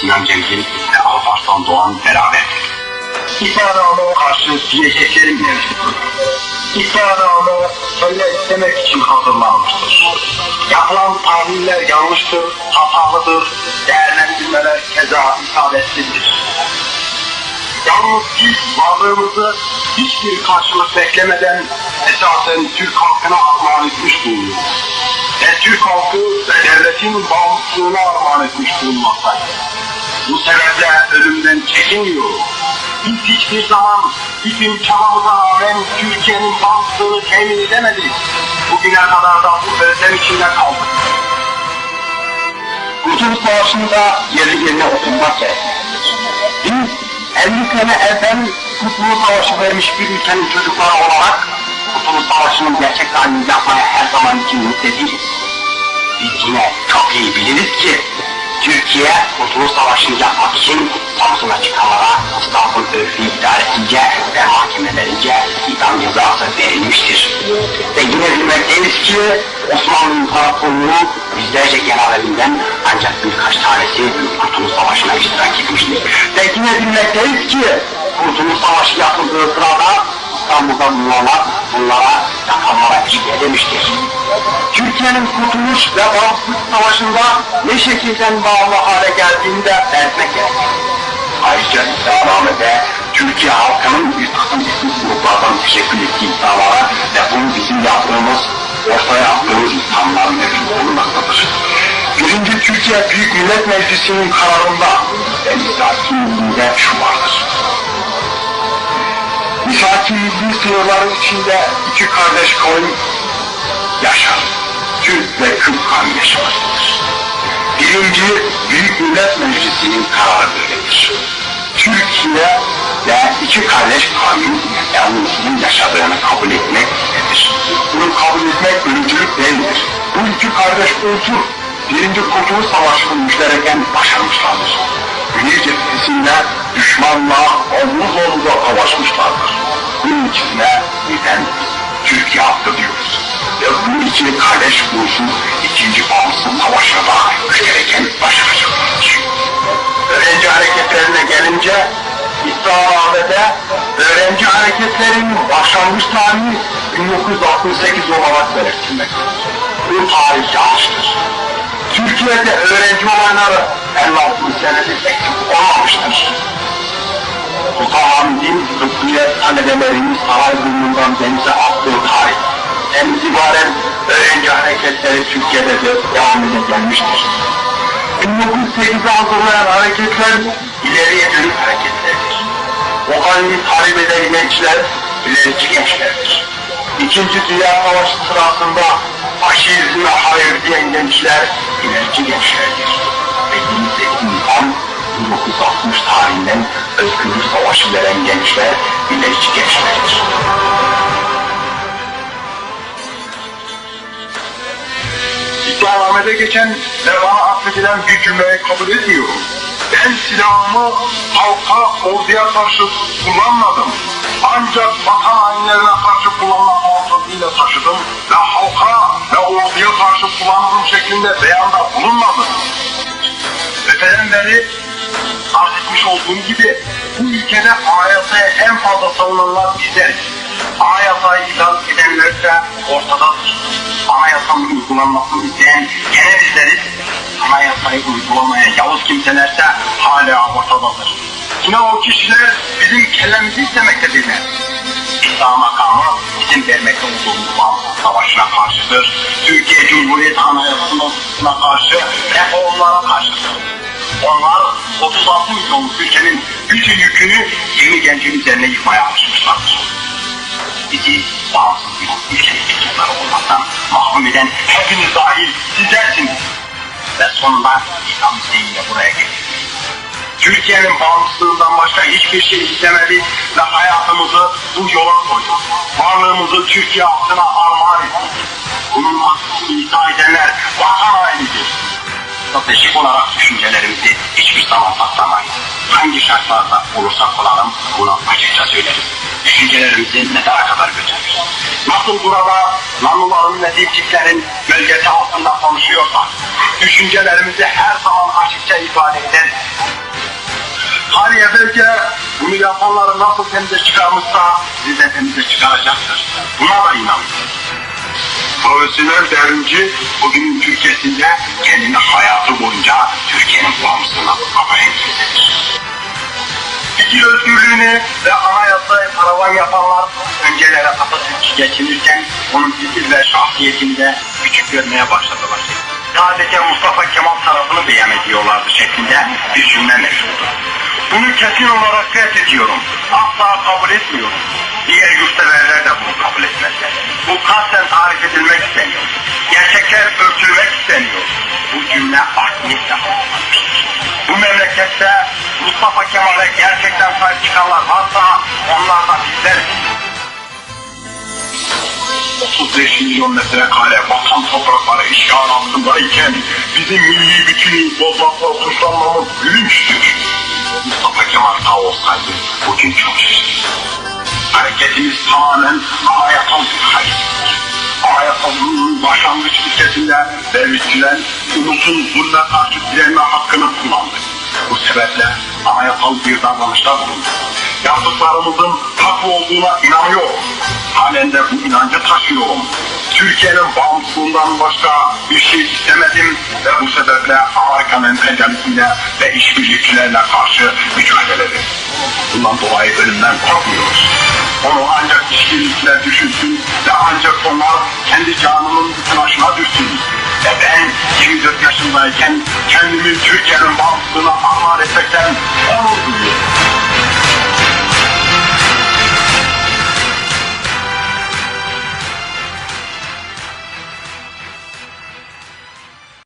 Sinan Cemil ve Alparslan Doğan beraberdir. İslam'a karşı diyeceklerim mevcuttur. İslam'a söyle istemek için hazırlanmıştır. Yapılan tahminler yanlıştır, hatalıdır, değerlendirmeler keza isabetsizdir. Yalnız biz varlığımızı hiçbir karşılık beklemeden esasen Türk halkına armağan etmiş bulunuyoruz. Ve Türk halkı devletin bağımsızlığına armağan etmiş bulunmaktayız. Bu sebeple ölümden çekinmiyoruz. Biz hiçbir zaman bütün çabamıza rağmen Türkiye'nin bağımsızlığını temin edemedik. Bugüne kadar da bu özlem içinde kaldık. Kurtuluş Savaşı'nda yerli yerine oturmak gerekmektedir. Biz 50 sene evvel Kurtuluş Savaşı vermiş bir ülkenin çocukları olarak Kurtuluş Savaşı'nın gerçek halini yapmaya her zaman için müttefiriz. Biz yine çok iyi biliriz ki Türkiye Kurtuluş Savaşı'nı yapmak için Samsun'a çıkanlara İstanbul Örfü İdaresi'nce ve mahkemelerince idam cezası verilmiştir. Ve yine bilmekteyiz ki Osmanlı İmparatorluğu yüzlerce generalimden ancak birkaç tanesi Kurtuluş Savaşı'na iştirak etmiştir. Ve yine bilmekteyiz ki Kurtuluş Savaşı yapıldığı sırada İstanbul'da bulunanlar bunlara yapanlara işbirliği demiştir. Türkiye'nin kurtuluş ve bağımsızlık savaşında ne şekilden bağlı hale geldiğini de belirtmek gerekir. Ayrıca İslamname'de Türkiye halkının bir takım isim gruplardan teşekkür ettiği iddialara ve bunu bizim yaptığımız, ortaya attığımız insanların hepsi bulunmaktadır. Birinci Türkiye Büyük Millet Meclisi'nin kararında ve milinde şu vardır. Misaki milli sınırların içinde iki kardeş kavim yaşar. Türk ve Kürt kavmi yaşamaktadır. Birinci Büyük Millet Meclisi'nin kararı böyledir. Türkiye ve iki kardeş kavmin yalnızlığın yaşadığını kabul etmek nedir? Bunu kabul etmek ölümcülük değildir. Bu iki kardeş unsur Birinci Kurtuluş Savaşı'nı müştereken başarmışlardır. Güney cephesinde düşmanla omuz omuza savaşmışlardır. Bunun içine neden Türkiye hakkı diyoruz. Ve bu iki kardeş unsur ikinci bağımsız savaşına da müştereken başaracaklardır. Öğrenci hareketlerine gelince İsrail'de öğrenci hareketlerinin başlangıç tarihi 1968 olarak belirtilmektedir. Bu tarih yanlıştır. Türkiye'de öğrenci olayları 56 senedir eksik olmamıştır. Sultanahmet'in Tıbbiyet talebelerini saray burnundan denize attığı tarih. En itibaren öğrenci hareketleri Türkiye'de de devam ede gelmiştir. 1908'de hazırlayan hareketler ileriye dönük hareketlerdir. O halini talep eden gençler ilerici gençlerdir. İkinci Dünya Savaşı sırasında faşizme hayır diyen gençler ilerici gençlerdir. Ve 28 Nisan 1960 tarihinden özgürlük savaşı veren gençler ilerici gençlerdir. İddianamede geçen bana atfedilen bir cümleyi kabul etmiyorum. Ben silahımı halka, orduya karşı kullanmadım. Ancak vatan hainlerine karşı kullanma muhafazıyla taşıdım ve halka ve orduya karşı kullanılım şeklinde beyanda bulunmadım. Öteden beri arz etmiş olduğum gibi bu ülkede anayasaya en fazla savunanlar bizleriz. Anayasayı ilan edenler de ortadadır. Anayasanın uygulanmasını isteyen gene bizleriz. Anayasayı uygulamaya yavuz kimselerse hala ortadadır. Yine o kişiler bizim kellemizi istemektedirler. İslam makamı bizim vermekte olduğumuz bağımsız savaşına karşıdır. Türkiye Cumhuriyeti Anayasası'na karşı reformlara karşıdır. Onlar 36 milyonluk ülkenin bütün yükünü 20 gencin üzerine yıkmaya alışmışlardır. Bizi bağımsız bir ülkenin çocukları olmaktan mahrum eden hepiniz dahil sizlersiniz. Ve sonunda İslam isteğiyle buraya geldik. Türkiye'nin bağımsızlığından başka hiçbir şey istemedik ve hayatımızı bu yola koyduk. Varlığımızı Türkiye halkına armağan ettik. Bunun aksini iddia edenler vatan hainidir. Stratejik olarak düşüncelerimizi hiçbir zaman saklamayız. Hangi şart yaşlarda olursak olalım bunu açıkça söyleriz. Düşüncelerimizi ne kadar götürürüz. Nasıl burada Nanuların ve Dipçiklerin bölgesi altında konuşuyorsak, düşüncelerimizi her zaman açıkça ifade ederiz. Hariye belki bunu yapanları nasıl temize çıkarmışsa siz de temize çıkaracaktır. Buna da inanıyorum. Profesyonel devrimci bugünün Türkiye'sinde kendini hayatı boyunca Türkiye'nin bağımsızlığına kafayan kimsedir. Fikir özgürlüğünü ve anayasayı paravan yapanlar öncelere Atatürk'ü geçinirken onun fikir ve şahsiyetini küçük görmeye başladılar. Sadece Mustafa Kemal tarafını beyan ediyorlardı şeklinde bir cümle meşhurdu. Bunu kesin olarak reddediyorum. Asla kabul etmiyorum. Diğer yurtseverler de Mustafa Kemal'e gerçekten sahip çıkanlar varsa onlar da bizleriz. 35 milyon metrekare vatan toprakları işgal altındayken bizim milli bütünü bozmakla suçlanmamız gülünçtür. Mustafa Kemal sağ olsaydı bugün çok şaşırır. Hareketimiz tamamen anayasal bir harekettir. Anayasalının başlangıç ilkesinde devletçiler ulusun zulme karşı direnme hakkını kullandı. Bu sebeple anayasal bir davranışta bulundu. Yaptıklarımızın haklı olduğuna inanıyorum. Halen de bu inancı taşıyorum. Türkiye'nin bağımsızlığından başka bir şey istemedim ve bu sebeple Amerikan emperyalizmine ve işbirlikçilerine karşı mücadele ettim. Bundan dolayı ölümden korkmuyoruz. Onu ancak işbirlikçiler düşünsün ve ancak onlar kendi canının savaşına düşsün. Ve ben 24 yaşındayken kendimi Türkiye'nin bağımsızlığına tarihsekten 10